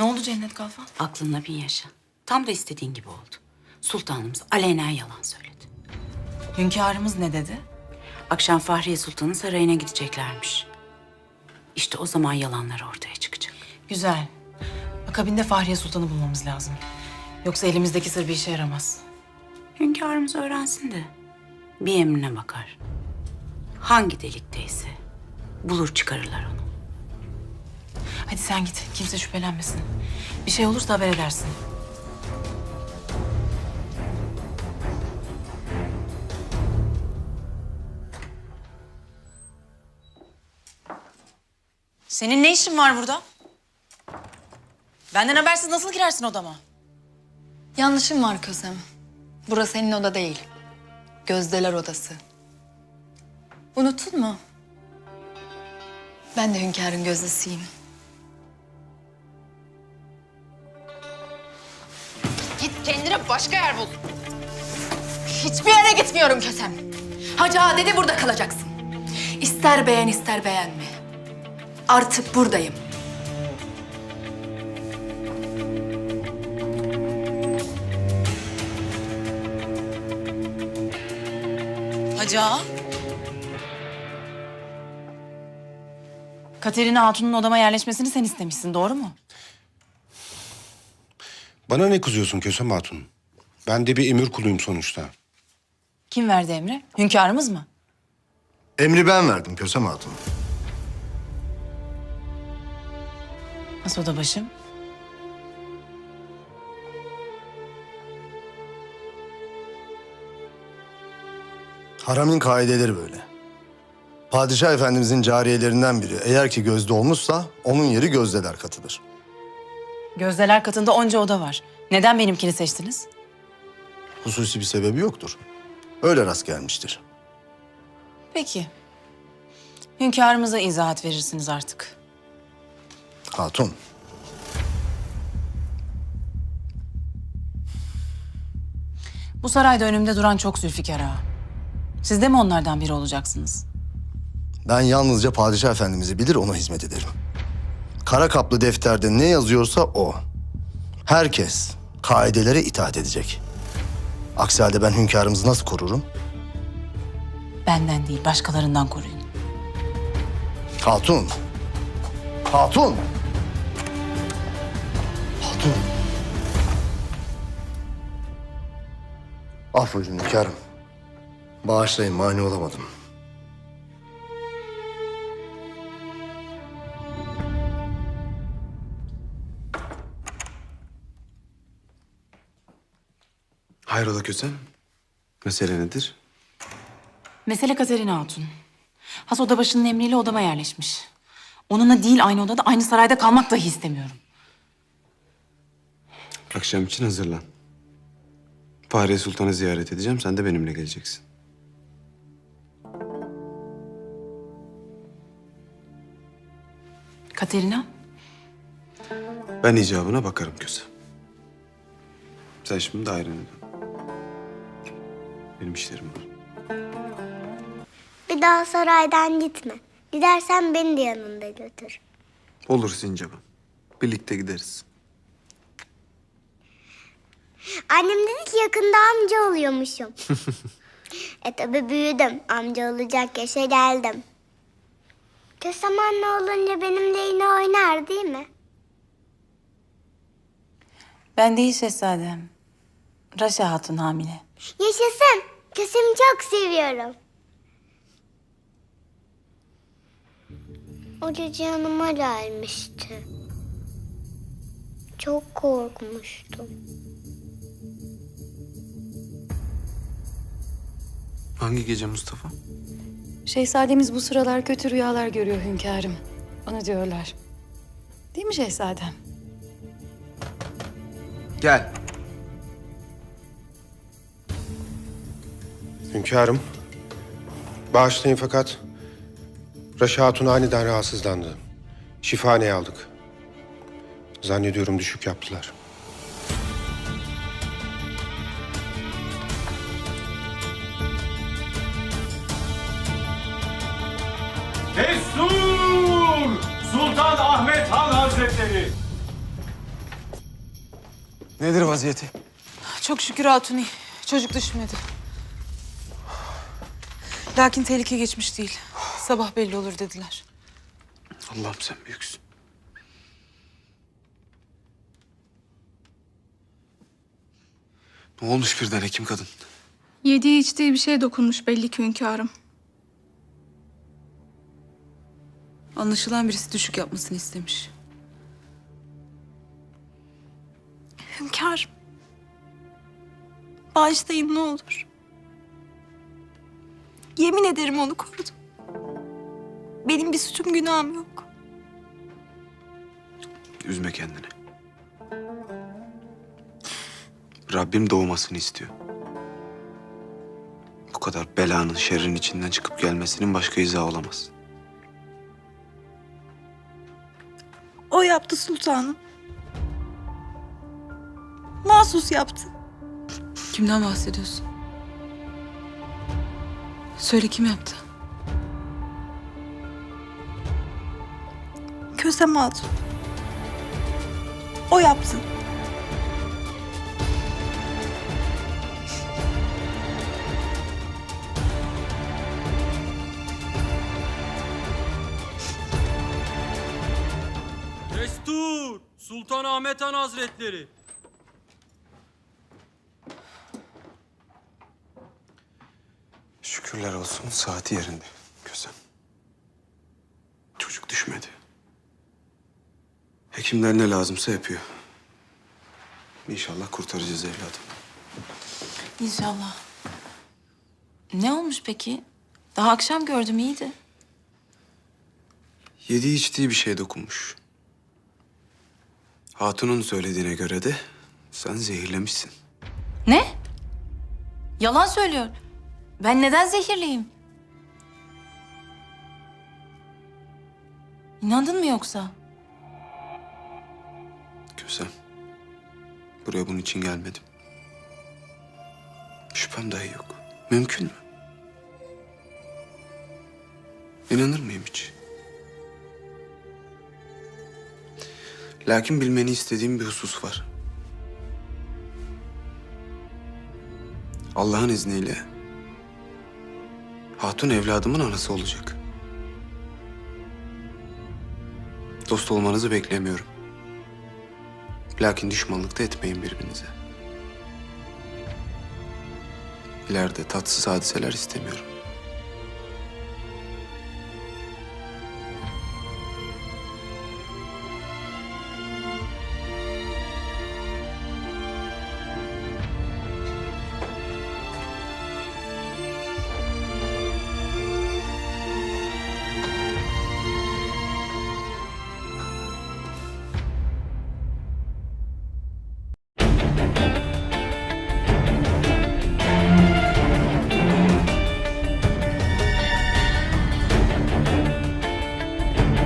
Ne oldu Cennet Kalfan? Aklınla bin yaşa. Tam da istediğin gibi oldu. Sultanımız alenen yalan söyledi. Hünkârımız ne dedi? Akşam Fahriye Sultan'ın sarayına gideceklermiş. İşte o zaman yalanlar ortaya çıkacak. Güzel. Akabinde Fahriye Sultan'ı bulmamız lazım. Yoksa elimizdeki sır bir işe yaramaz. Hünkârımız öğrensin de bir emrine bakar. Hangi delikteyse bulur çıkarırlar onu. Hadi sen git. Kimse şüphelenmesin. Bir şey olursa haber edersin. Senin ne işin var burada? Benden habersiz nasıl girersin odama? Yanlışım var Kösem. Burası senin oda değil. Gözdeler odası. Unuttun mu? Ben de hünkârın gözdesiyim. Kendine başka yer bul. Hiçbir yere gitmiyorum Kösem. Hacı dedi burada kalacaksın. İster beğen ister beğenme. Artık buradayım. Hacı. Katerina Hatun'un odama yerleşmesini sen istemişsin, doğru mu? Bana ne kızıyorsun Kösem Hatun? Ben de bir emir kuluyum sonuçta. Kim verdi emri? Hünkârımız mı? Emri ben verdim Kösem Hatun. Nasıl oda başım? Haramin kaideleri böyle. Padişah Efendimizin cariyelerinden biri eğer ki gözde olmuşsa onun yeri gözdeler katıdır. Gözdeler katında onca oda var. Neden benimkini seçtiniz? Hususi bir sebebi yoktur. Öyle rast gelmiştir. Peki. Hünkârımıza izahat verirsiniz artık. Hatun, Bu sarayda önümde duran çok Zülfikar ağa. Siz de mi onlardan biri olacaksınız? ben yalnızca Padişah Efendimiz'i bilir ona hizmet ederim. Kara kaplı defterde ne yazıyorsa o. Herkes kaidelere itaat edecek. Aksi halde ben hünkârımızı nasıl korurum? Benden değil, başkalarından koruyun. Hatun. Hatun. Hatun. Affedin hünkârım. Bağışlayın mani olamadım. Hayrola Kösem? Mesele nedir? Mesele Katerina Hatun. Has odabaşının emriyle odama yerleşmiş. Onunla değil aynı odada, aynı sarayda kalmak dahi istemiyorum. Akşam için hazırlan. Fahriye Sultan'ı ziyaret edeceğim. Sen de benimle geleceksin. Katerina, Ben icabına bakarım Kösem. Sen şimdi dairene dön. Benim işlerim var. Bir daha saraydan gitme. Gidersen beni de yanında götür. Olur Sincap'ım. Birlikte gideriz. Annem dedi ki yakında amca oluyormuşum. e tabi büyüdüm. Amca olacak yaşa geldim. Kösem anne olunca benimle yine oynar değil mi? ben değil şehzadem. Raşa Hatun hamile. Yaşasın. Kösem'i çok seviyorum. O gece yanıma gelmişti. Çok korkmuştum. Hangi gece Mustafa? Şehzademiz bu sıralar kötü rüyalar görüyor hünkârım. Onu diyorlar. Değil mi şehzadem? Gel. Hünkârım, bağışlayın fakat Raşa Hatun aniden rahatsızlandı. Şifaneye aldık. Zannediyorum düşük yaptılar. Destur! Sultan Ahmet Han Hazretleri! Nedir vaziyeti? Çok şükür Hatuni. Çocuk düşmedi. Lakin tehlike geçmiş değil. Sabah belli olur dediler. Allah'ım sen büyüksün. Ne olmuş birden hekim kadın? Yediği içtiği bir şey dokunmuş belli ki hünkârım. Anlaşılan birisi düşük yapmasını istemiş. Hünkârım. Bağışlayın ne olur. Yemin ederim onu korudum. Benim bir suçum günahım yok. Üzme kendini. Rabbim doğmasını istiyor. Bu kadar belanın, şerrin içinden çıkıp gelmesinin başka izahı olamaz. O yaptı sultanım. Mahsus yaptı. Kimden bahsediyorsun? Söyle kim yaptı? Kösem Hatun. O yaptı. Destur! Sultan Ahmet Han Hazretleri. Şükürler olsun saati yerinde. Gözüm. Çocuk düşmedi. Hekimler ne lazımsa yapıyor. İnşallah kurtaracağız evladım. İnşallah. Ne olmuş peki? Daha akşam gördüm iyiydi. Yediği içtiği bir şey dokunmuş. Hatun'un söylediğine göre de sen zehirlemişsin. Ne? Yalan söylüyor. Ben neden zehirliyim? İnandın mı yoksa? Gözem. Buraya bunun için gelmedim. Şüphem dahi yok. Mümkün mü? İnanır mıyım hiç? Lakin bilmeni istediğim bir husus var. Allah'ın izniyle Hatun evladımın anası olacak. Dost olmanızı beklemiyorum. Lakin düşmanlık da etmeyin birbirinize. İleride tatsız hadiseler istemiyorum.